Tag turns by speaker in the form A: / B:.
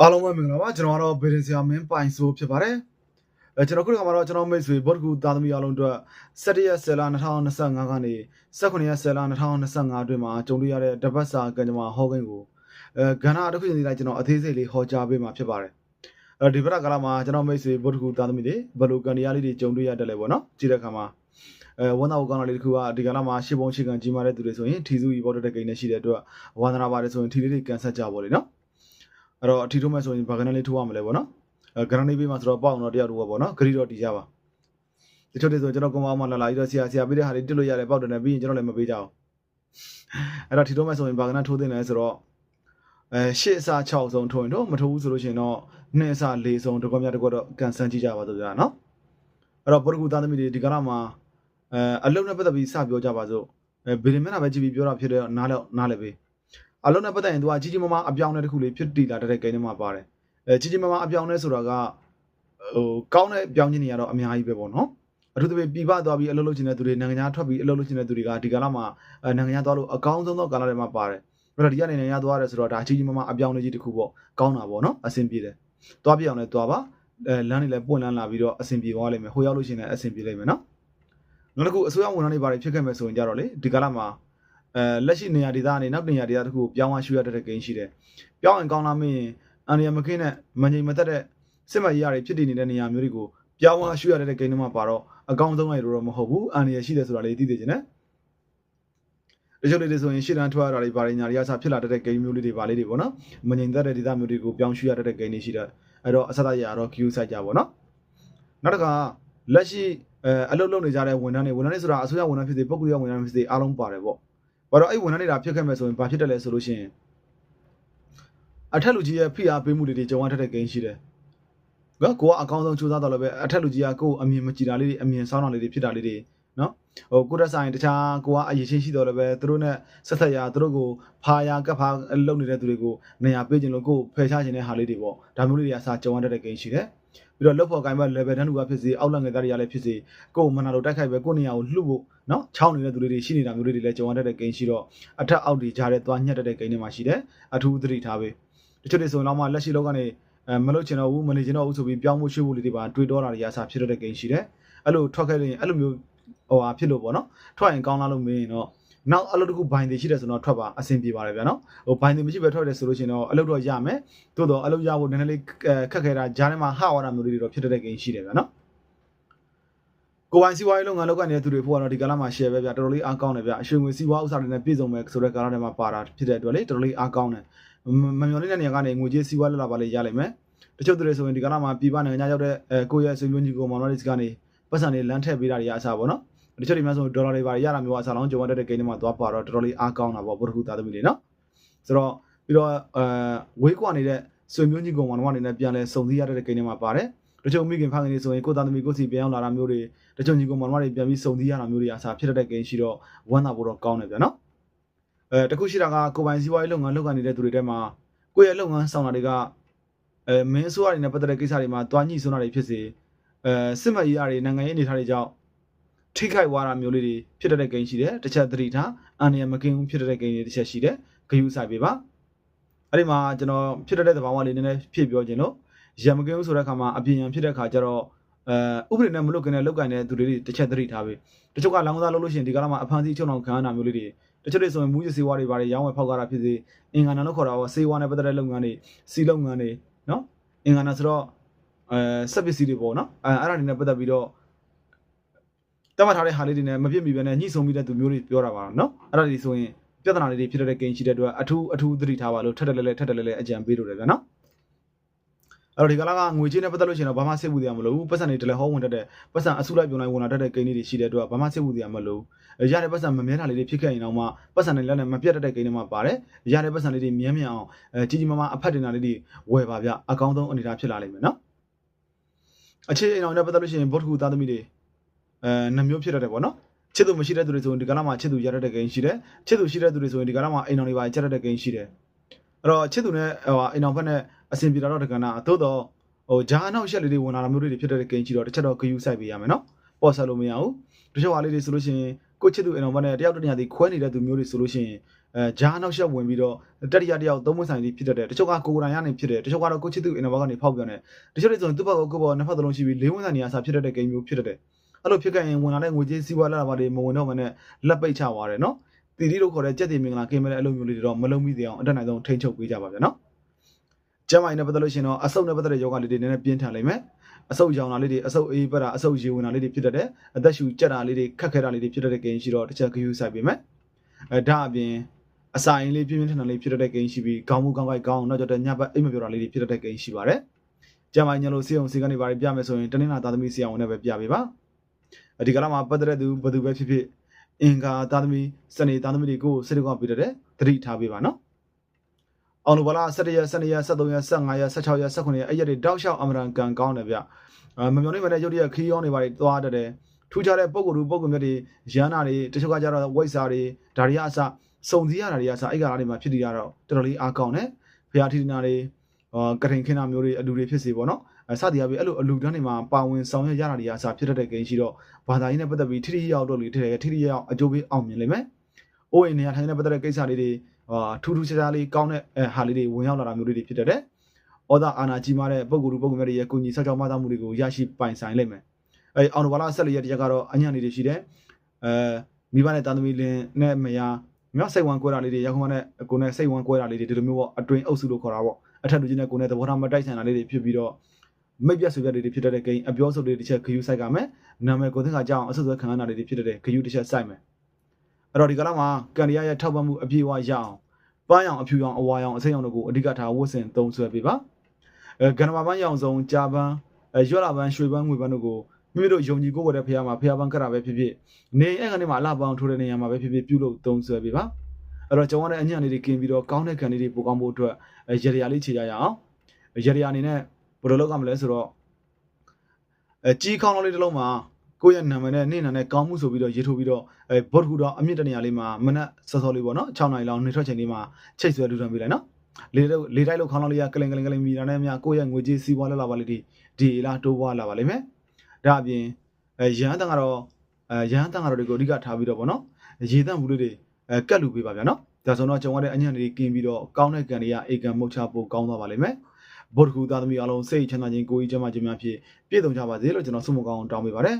A: အားလုံးပဲမင်္ဂလာပါကျွန်တော်ကတော့ဗေဒင်ဆရာမင်းပိုင်ဆိုဖြစ်ပါတယ်အဲကျွန်တော်ခုဒီကမှာတော့ကျွန်တော်မိတ်ဆွေဘော့တကူသားသမီးအားလုံးအတွက်17ရက်10လ2025ကနေ18ရက်10လ2025အတွင်းမှာကြုံတွေ့ရတဲ့တပတ်စာကံကြမ္မာဟောကိန်းကိုအဲကဏ္ဍတစ်ခုချင်းစီတိုင်းကျွန်တော်အသေးစိတ်လေးဟောကြားပေးမှာဖြစ်ပါတယ်အဲဒီဘက်ကကာလမှာကျွန်တော်မိတ်ဆွေဘော့တကူသားသမီးတွေဘယ်လိုကံတရားလေးတွေကြုံတွေ့ရတယ်လဲပေါ့နော်ကြည့်တဲ့အခါမှာအဲဝန်တော်ကောင်းတာလေးတစ်ခုကဒီကလာမှာရှစ်ပုံရှစ်ကန်ကြီးမားတဲ့သူတွေဆိုရင်ထီစုကြီးဘော့တဲ့ကိန်းနဲ့ရှိတဲ့အတွက်ဝန္ဒနာပါတယ်ဆိုရင်ထီလေးတွေကန်ဆက်ကြပါလေနော် အဲ့တော့အထီထိုးမဲ့ဆိုရင်ဘာကနန်းလေးထိုးရမလဲပေါ့နော်အဲဂရန်လေးပေးမှဆိုတော့ပေါ့အောင်တော့တယောက်တော့ပေါ့နော်ဂရီတော့တီးကြပါတချို့တွေဆိုကျွန်တော်ကွန်မအောင်မလာလာပြီးတော့ဆရာဆရာပေးတဲ့ဟာတွေတစ်လို့ရတယ်ပေါက်တယ်နဲ့ပြီးရင်ကျွန်တော်လည်းမပေးကြအောင်အဲ့တော့ထီထိုးမဲ့ဆိုရင်ဘာကနန်းထိုးသိနေလဲဆိုတော့အဲရှစ်အစား6ဆုံးထိုးရင်တော့မထိုးဘူးဆိုလို့ရှိရင်တော့နှစ်အစား၄ဆုံးတကွမြတ်တကွတော့ကန်ဆန်းကြည့်ကြပါဆိုကြတာနော်အဲ့တော့ပရဂူသားသမီးတွေဒီကရမှာအဲအလုံးနဲ့ပတ်သက်ပြီးစပြောကြပါစို့အဲဗီဒီမျက်နှာပဲကြည့်ပြီးပြောတာဖြစ်တဲ့နားလည်းနားလည်းပေး အလုံးနဲ့ပတ်သက်ရင်သူကကြီးကြီးမားမားအပြောင်းအလဲတစ်ခုလေးဖြစ်တည်လာတဲ့ဂိမ်းထဲမှာပါတယ်အဲကြီးကြီးမားမားအပြောင်းအလဲဆိုတာကဟိုကောင်းတဲ့ပြောင်းခြင်းတွေကတော့အများကြီးပဲပေါ့နော်အထူးသဖြင့်ပြည်ပသွားပြီးအလုပ်လုပ်ချင်တဲ့သူတွေနိုင်ငံခြားထွက်ပြီးအလုပ်လုပ်ချင်တဲ့သူတွေကဒီကာလမှာအဲနိုင်ငံခြားသွားလို့အကောင်းဆုံးသောကာလတွေမှာပါတယ်အဲ့တော့ဒီကနေနိုင်ငံခြားသွားရဲဆိုတော့ဒါကြီးကြီးမားမားအပြောင်းအလဲကြီးတစ်ခုပေါ့ကောင်းတာပေါ့နော်အဆင်ပြေတယ်သွားပြအောင်လဲသွားပါအဲလမ်းတွေလည်းပွင့်လန်းလာပြီးတော့အဆင်ပြေသွားလိမ့်မယ်ဟိုရောက်လို့ရှိရင်လည်းအဆင်ပြေလိမ့်မယ်နော်နောက်တစ်ခုအစိုးရဝန်ထမ်းတွေပါတယ်ဖြစ်ခဲ့မယ်ဆိုရင်ကြတော့လေဒီကာလမှာ အဲလက်ရှိနေရာဒေသကနေနောက်နေရာဒေသတစ်ခုကိုပြောင်းသွားရွှေ့ရတဲ့ကိန်းရှိတယ်။ပြောင်းရင်ကောင်းလားမင်းအန်ရီယမကင်းနဲ့မငြိမ်မသက်တဲ့စစ်မှတ်ရတွေဖြစ်တည်နေတဲ့နေရာမျိုးတွေကိုပြောင်းသွားရွှေ့ရတဲ့ကိန်းတွေမှာပါတော့အကောင်းဆုံးလိုက်လို့တော့မဟုတ်ဘူး။အန်ရီယရှိတယ်ဆိုတာလေးသိသိချင်တယ်။တချို့လေးတွေဆိုရင်ရှေ့တန်းထွက်ရတာတွေဘာတွေညာတွေကစဖြစ်လာတဲ့ကိန်းမျိုးလေးတွေပါလေးတွေပေါ့နော်။မငြိမ်သက်တဲ့ဒေသမျိုးတွေကိုပြောင်းရွှေ့ရတဲ့ကိန်းတွေရှိတယ်။အဲ့တော့အဆက်အရတော့ queue ဆိုင်ကြပါတော့။နောက်တစ်ခါလက်ရှိအဲအလုပ်လုပ်နေကြတဲ့ဝန်ထမ်းတွေဝန်ထမ်းတွေဆိုတာအစိုးရဝန်ထမ်းဖြစ်စေပုဂ္ဂလိကဝန်ထမ်းဖြစ်စေအားလုံးပါတယ်ပေါ့။ ဘာတော့အဲ့ဝန်ထမ်းတွေဒါဖြစ်ခဲ့မယ်ဆိုရင်ဘာဖြစ်တယ်လဲဆိုလို့ရှိရင်အထက်လူကြီးရဲ့ဖိအားပေးမှုတွေတွေကြုံရတတ်တဲ့ဂိမ်းရှိတယ်။နော်ကိုကအကောင်းဆုံးစူးစမ်းတော့လည်းပဲအထက်လူကြီးကကိုယ်အမြင်မကြည်တာလေးတွေအမြင်ဆောင်းတာလေးတွေဖြစ်တာလေးတွေနော်ဟိုကိုတက်ဆိုင်တခြားကိုကအရေးချင်းရှိတော့လည်းပဲသူတို့နဲ့ဆက်ဆက်ရသူတို့ကိုဖာယာကပ်ဖာလုပ်နေတဲ့သူတွေကိုနေရာပေးခြင်းလို့ကိုယ်ဖယ်ရှားခြင်းတဲ့ဟာလေးတွေပေါ့ဒါမျိုးလေးတွေအစားကြုံရတတ်တဲ့ဂိမ်းရှိတယ်။ ပြီးတော့လက်ဖို့ကိုင်းဘက် level တန်းလူကဖြစ်စေအောက်လက်ငယ်သားတွေကလည်းဖြစ်စေကိုယ်မနာလို့တိုက်ခိုက်ပဲကိုယ်နေရာကိုလှုပ်ဖို့နော်ချောင်းနေတဲ့သူတွေရှိနေတာမျိုးလေးတွေလည်းကြုံရတတ်တဲ့ဂိမ်းရှိတော့အထက်အောက်တွေကြားထဲသွားညှက်တတ်တဲ့ဂိမ်းတွေမှာရှိတယ်အထူးသတိထားပေးတချို့တွေဆိုရင်တော့မှလက်ရှိလောကနေအဲမလုပ်ချင်တော့ဘူးမနေချင်တော့ဘူးဆိုပြီးပြောင်းဖို့ရွှေ့ဖို့လေးတွေပါတွေးတောတာတွေအစားဖြစ်တတ်တဲ့ဂိမ်းရှိတယ်အဲ့လိုထွက်ခဲ့ရင်အဲ့လိုမျိုးဟိုဟာဖြစ်လို့ပေါ့နော်ထွက်ရင်ကောင်းလားလို့မင်းရင်တော့ နောက်အလုပ်တစ်ခုဘိုင်တွေရှိတယ်ဆိုတော့ထွက်ပါအဆင်ပြေပါတယ်ဗျာနော်ဟိုဘိုင်တွေမရှိပဲထွက်တယ်ဆိုလို့ရှိရင်တော့အလုပ်တော့ရမယ်သို့တော့အလုပ်ရဖို့နည်းနည်းလေးခက်ခဲတာဂျားထဲမှာဟာဝါတာမျိုးလေးတွေတော့ဖြစ်တဲ့ဂိမ်းရှိတယ်ဗျာနော်ကိုပိုင်စီးပွားရေးလုပ်ငန်းလုပ်ကိုင်နေတဲ့သူတွေဖို့ကတော့ဒီကာလမှာ share ပဲဗျာတော်တော်လေးအားကောင်းတယ်ဗျာအရွှေငွေစီးပွားဥစ္စာတွေနဲ့ပြည့်စုံမဲ့ဆိုတဲ့ကာလထဲမှာပါတာဖြစ်တဲ့အတွက်လေတော်တော်လေးအားကောင်းတယ်မမျော်လင့်တဲ့နေရာကနေငွေကြေးစီးပွားလက်လာပါလေရလိမ့်မယ်တချို့သူတွေဆိုရင်ဒီကာလမှာပြည်ပနိုင်ငံခြားရောက်တဲ့အဲကိုယ့်ရဲ့ဆွေမျိုးညီကိုမောင်နှမတွေကနေပတ်စံတွေလမ်းထည့်ပေးတာတွေအစားပေါ့နော် တချို့တွေများဆိုဒေါ်လာတွေပါရတာမျိုးအစားလောင်းကြုံရတဲ့ကိန်းတွေမှာသွားပါတော့တော်တော်လေးအားကောင်းတာပေါ့ဘုရခုသားသမီးတွေနော်ဆိုတော့ပြီးတော့အဲဝေးကွာနေတဲ့ဆွေမျိုးညီကိုမောင်နှမတွေနဲ့ပြန်လဲစုံစည်းရတဲ့ကိန်းတွေမှာပါတယ်တချို့မိခင်ဖခင်တွေဆိုရင်ကိုသားသမီးကိုစီပြန်ရောက်လာတာမျိုးတွေတချို့ညီကိုမောင်နှမတွေပြန်ပြီးစုံစည်းရတာမျိုးတွေအစားဖြစ်တဲ့ကိန်းရှိတော့ဝမ်းသာဖို့တော့ကောင်းတယ်ဗျာနော်အဲတခုရှိတာကကိုပိုင်စီးပွားရေးလုပ်ငန်းလုပ်ကိုင်နေတဲ့သူတွေထဲမှာကိုယ့်ရဲ့လုပ်ငန်းဆောင်တာတွေကအဲမင်းဆိုးရတွေနဲ့ပတ်သက်တဲ့ကိစ္စတွေမှာတွားညှိစွန်းတာတွေဖြစ်စေအဲစစ်မှတ်ရေးအရာတွေနိုင်ငံရေးအနေအထားတွေကြောင့် ထိခိုက်သွားတာမျိုးလေးတွေဖြစ်တဲ့ဂိမ်းရှိတယ်တစ်ချက်သတိထားအန်ရမကင်းဘူးဖြစ်တဲ့ဂိမ်းတွေတစ်ချက်ရှိတယ်ဂယူဆိုင်ပေးပါအဲ့ဒီမှာကျွန်တော်ဖြစ်တဲ့သဘာဝလေးနည်းနည်းဖြည့်ပြောခြင်းလို့ရမကင်းဘူးဆိုတဲ့အခါမှာအပြင်ရန်ဖြစ်တဲ့အခါကျတော့အဲဥပဒေနဲ့မလွတ်ကင်းတဲ့လောက်ကင်တဲ့သူတွေတစ်ချက်သတိထားပေးတချို့ကလောင်းစားလုပ်လို့ရှိရင်ဒီကလာမှာအဖန်စီချုံအောင်ခံရတာမျိုးလေးတွေတချို့တွေဆိုရင်မူးယစ်စေဝါတွေပါတယ်ရောင်းဝယ်ဖောက်ကားတာဖြစ်စေအင်္ဂါနာလို့ခေါ်တာပေါ့စေဝါနဲ့ပတ်သက်တဲ့လုပ်ငန်းတွေစီလုပ်ငန်းတွေနော်အင်္ဂါနာဆိုတော့အဲစက်ပစ္စည်းတွေပေါ့နော်အဲအဲ့ဒါတွေနဲ့ပတ်သက်ပြီးတော့ တတ်မှတ်ထားတဲ့ဟာလေးတွေနဲ့မပြည့်မီပဲနဲ့ညှိဆုံးပြီးတဲ့သူမျိုးတွေပြောတာပါနော်အဲ့ဒါတွေဆိုရင်ပြဿနာလေးတွေဖြစ်တဲ့ကိန်းရှိတဲ့အတွက်အထူးအထူးသတိထားပါလို့ထက်တယ်လဲလဲထက်တယ်လဲလဲအကြံပေးလို့တယ်ဗျာနော်အဲ့တော့ဒီကလာကငွေချင်းနဲ့ပတ်သက်လို့ရှိရင်တော့ဘာမှစိတ်ပူတရားမလိုဘူးပတ်စံတွေတလဲဟောဝင်တတ်တဲ့ပတ်စံအစုလိုက်ပြုံလိုက်ဝင်လာတတ်တဲ့ကိန်းလေးတွေရှိတဲ့အတွက်ဘာမှစိတ်ပူတရားမလိုဘူးရတဲ့ပတ်စံမမြဲတာလေးတွေဖြစ်ခဲ့ရင်တော့မှပတ်စံတွေလည်းမပြတ်တတ်တဲ့ကိန်းတွေမှာပါတယ်ရတဲ့ပတ်စံလေးတွေမြဲမြံအောင်အဲကြီးကြီးမားမားအဖက်တင်တာလေးတွေဝယ်ပါဗျအကောင်းဆုံးအနေအထားဖြစ်လာလိမ့်မယ်နော်အခြေအိမ်အောင်နဲ့ပတ်သက်လို့ရှိရင်ဘုတ်ကူသားသမီးတွေ အဲနှမျိုးဖြစ်တတ်တယ်ပေါ့နော်ချစ်သူမရှိတဲ့သူတွေဆိုရင်ဒီကလာမှာချစ်သူရတဲ့ကိန်းရှိတယ်ချစ်သူရှိတဲ့သူတွေဆိုရင်ဒီကလာမှာအိမ်အောင်တွေပါချက်တဲ့ကိန်းရှိတယ်အဲ့တော့ချစ်သူနဲ့ဟိုအိမ်အောင်ဘက်နဲ့အဆင်ပြေတာတော့ဒီကနာသို့တော့ဟိုဂျာအနောက်ရှက်လေးတွေဝင်လာတာမျိုးတွေဖြစ်တဲ့ကိန်းရှိတော့တစ်ချက်တော့ဂယူဆိုင်ပေးရမယ်နော်ပေါ်ဆက်လို့မရဘူးတချို့ဟာလေးတွေဆိုလို့ရှိရင်ကိုချစ်သူအိမ်အောင်ဘက်နဲ့တယောက်တစ်နေရာဒီခွဲနေတဲ့သူမျိုးတွေဆိုလို့ရှိရင်အဲဂျားနောက်ရှက်ဝင်ပြီးတော့တတိယတယောက်သုံးမဆိုင်လေးဖြစ်တတ်တယ်တချို့ကကိုယ်တိုင်ရနေဖြစ်တယ်တချို့ကတော့ကိုချစ်သူအင်တာဘောကနေဖောက်ပြန်တယ်တချို့တွေဆိုရင်သူ့ဘက်ကိုကိုယ့်ဘောနှစ်ဖက်သလုံးရှိပြီးလေးဝင်ဆိုင်နေရာစားဖြစ်တတ်တဲ့ဂိမ်းမျိုးဖြစ်တတ်တယ် အဲ့လိုဖြစ်ခဲ့ရင်ဝင်လာတဲ့ငွေကြေးစီးပွားလာတာပါတွေမဝင်တော့မနဲ့လက်ပိတ်ချသွားတယ်နော်တီတီလို့ခေါ်တဲ့ကြက်တီမင်္ဂလာကင်းမဲ့တဲ့အဲ့လိုမျိုးလေးတွေတော့မလုံးမိသေးအောင်အတက်နိုင်ဆုံးထိန်းချုပ်ပေးကြပါဗျာနော်ကျမ်းမာရေးနဲ့ပတ်သက်လို့ရှိရင်တော့အဆုတ်နဲ့ပတ်သက်တဲ့ယောဂလေးတွေနည်းနည်းပြင်းထန်လိမ့်မယ်အဆုတ်ရောင်တာလေးတွေအဆုတ်အေးပတ်တာအဆုတ်ရေဝင်တာလေးတွေဖြစ်တတ်တယ်အသက်ရှူကြက်တာလေးတွေခက်ခဲတာလေးတွေဖြစ်တတ်တဲ့ဂိမ်းရှိတော့တစ်ချက်ဂယူဆိုင်ပေးမယ်အဲဒါအပြင်အစာရင်လေးပြင်းပြင်းထန်ထန်လေးဖြစ်တတ်တဲ့ဂိမ်းရှိပြီးခေါင်းမူခေါင်းကိုက်ခေါင်းနောက်ကျတော့ညဘက်အိမ်မပြောတာလေးတွေဖြစ်တတ်တဲ့ဂိမ်းရှိပါတယ်ကျမ်းမာရေးညလို့စေအောင်စေကနေပါပြမယ်ဆိုရင်တနင်္လာသားသမီးစေအောင်နဲ့ပဲပြပေးပါအ ဒီကလာမှာပတ်သက်တဲ့သူဘယ်သူပဲဖြစ်ဖြစ်အင်္ဂါသားသမီးစနေသားသမီးတွေကိုစိတ်ကောက်ပြတတ်တဲ့သတိထားပေးပါနော်အောင်လိုပါလား17ရက်12ရက်13ရက်15ရက်16ရက်18ရက်အဲ့ရက်တွေတောက်လျှောက်အမရန်ကန်ကောင်းတယ်ဗျအာမမျောနေမတဲ့ရုပ်တရက်ခီးရောင်းနေပါတွေသွားတတ်တယ်ထူးခြားတဲ့ပုံကိုယ်လူပုံကိုယ်မြတ်တွေရန်နာတွေတချို့ကကြတော့ဝိုက်စာတွေဒါတွေကအစစုံစည်းရတာတွေကအစအဲ့ကလာတွေမှာဖြစ်တည်ရတော့တော်တော်လေးအားကောင်းတယ်ဖရာထီနာတွေအာကရင်ခင်းနာမျိုးတွေအလူတွေဖြစ်စေပေါ့နော် အစတရားပြီးအဲ့လိုအလူတန်းတွေမှာပါဝင်ဆောင်ရွက်ရတာတွေကအစဖြစ်တတ်တဲ့ဂိမ်းရှိတော့ဘာသာရေးနဲ့ပတ်သက်ပြီးထိထိရောက်တော့လေထိထိထိထိရောက်အကျိုးပေးအောင်မြင်လိမ့်မယ်။အိုးအိမ်နေရာထိုင်နဲ့ပတ်သက်တဲ့ကိစ္စလေးတွေအာထူးထူးခြားခြားလေးကောင်းတဲ့အဲဟာလေးတွေဝင်ရောက်လာတာမျိုးလေးတွေဖြစ်တတ်တယ်။ဩဒါအာနာကြီးမားတဲ့ပုံကူလူပုံကူမြတ်တွေရဲ့ကိုကြီးဆောက်ကြောင်းမသားမှုတွေကိုရရှိပိုင်ဆိုင်လိမ့်မယ်။အဲအောင်တော်ဘာလာဆက်လျက်တရက်ကတော့အညံ့လေးတွေရှိတယ်။အဲမိဘနဲ့တာသမီလင်းနဲ့မယားမြောက်စိတ်ဝမ်းကွဲတာလေးတွေရောက်ခမနဲ့ကိုနဲ့စိတ်ဝမ်းကွဲတာလေးတွေဒီလိုမျိုးပေါ့အတွင်းအုပ်စုလို့ခေါ်တာပေါ့အထက်လူကြီးနဲ့ကိုနဲ့သဘောထားမတိုက်ဆိုင်တာလေးတွေဖြစ်ပြီးတော့ မိတ်ပြတ်ဆွေပြတ်တွေဖြစ်တဲ့ဂိမ်းအပြောဆိုတွေတစ်ချက်ခယူးဆိုင်ကမယ်နာမည်ကိုသင်္ခါကြောင်းအဆုဆွဲခံရတာတွေဖြစ်တဲ့ခယူးတစ်ချက်ဆိုင်မယ်အဲ့တော့ဒီကလာမှာကန်ရီယာရဲ့ထောက်ပံ့မှုအပြည့်အဝရအောင်ပန်းရောင်အဖြူရောင်အဝါရောင်အစိမ်းရောင်တို့ကိုအဓိကထားဝတ်ဆင်သုံးဆွဲပေးပါအဲကနမာပန်းရောင်စုံကြာပန်းအဲရွက်လာပန်းရွှေပန်းငွေပန်းတို့ကိုမိမိတို့ယုံကြည်ကိုယ်ကိုယ်တဲ့ဖះမှာဖះပန်းကတာပဲဖြစ်ဖြစ်နေအဲ့ကနေမှာအလှပန်းထိုးတဲ့နေရာမှာပဲဖြစ်ဖြစ်ပြုလုပ်သုံးဆွဲပေးပါအဲ့တော့ကျွန်တော်လည်းအညံ့လေးတွေကင်းပြီးတော့ကောင်းတဲ့ခံလေးတွေပိုကောင်းဖို့အတွက်ရေရရာလေးခြေရရအောင်ရေရရာအနေနဲ့ ဘယ်လိုလုပ်ရမလဲဆိုတော့အဲကြီးခေါင်းလုံးလေးတစ်လုံးမှာကိုယ့်ရဲ့နာမည်နဲ့နေ့နာနဲ့ကောင်းမှုဆိုပြီးတော့ရေးထိုးပြီးတော့အဲဘော့တခုတော့အမြင့်တနေရာလေးမှာမနက်စောစောလေးပေါ့နော်6နိုင်လောက်နေထွက်ချိန်လေးမှာချိတ်ဆွဲလူထမ်းပေးလိုက်နော်လေတော့လေတိုက်လို့ခေါင်းလုံးလေးကကလင်ကလင်ကလင်မီတာနဲ့များကိုယ့်ရဲ့ငွေကြေးစီးပွားလောက်လာပါလိမ့်ဒီဒီလားတိုးပွားလာပါလိမ့်မယ်ဒါအပြင်အဲရဟန်းတန်ကတော့အဲရဟန်းတန်ကတော့ဒီကိုအဓိကထားပြီးတော့ပေါ့နော်ရေတန့်ဘူးလေးတွေအဲကတ်လူပေးပါဗျာနော်ဒါဆိုတော့ကျွန်တော်တို့အညံ့လေးကင်းပြီးတော့ကောင်းတဲ့ကံတွေကအေကံမုတ်ချဖို့ကောင်းသွားပါလိမ့်မယ် ဗုဒ္ဓဂူသားသမီးအလုံးစိတ်ချမ်းသာခြင်းကိုယ်ကြီးကျမ်းမာခြင်းများဖြင့်ပြည့်စုံကြပါစေလို့ကျွန်တော်ဆုမကောင်းတောင်းပေးပါတယ်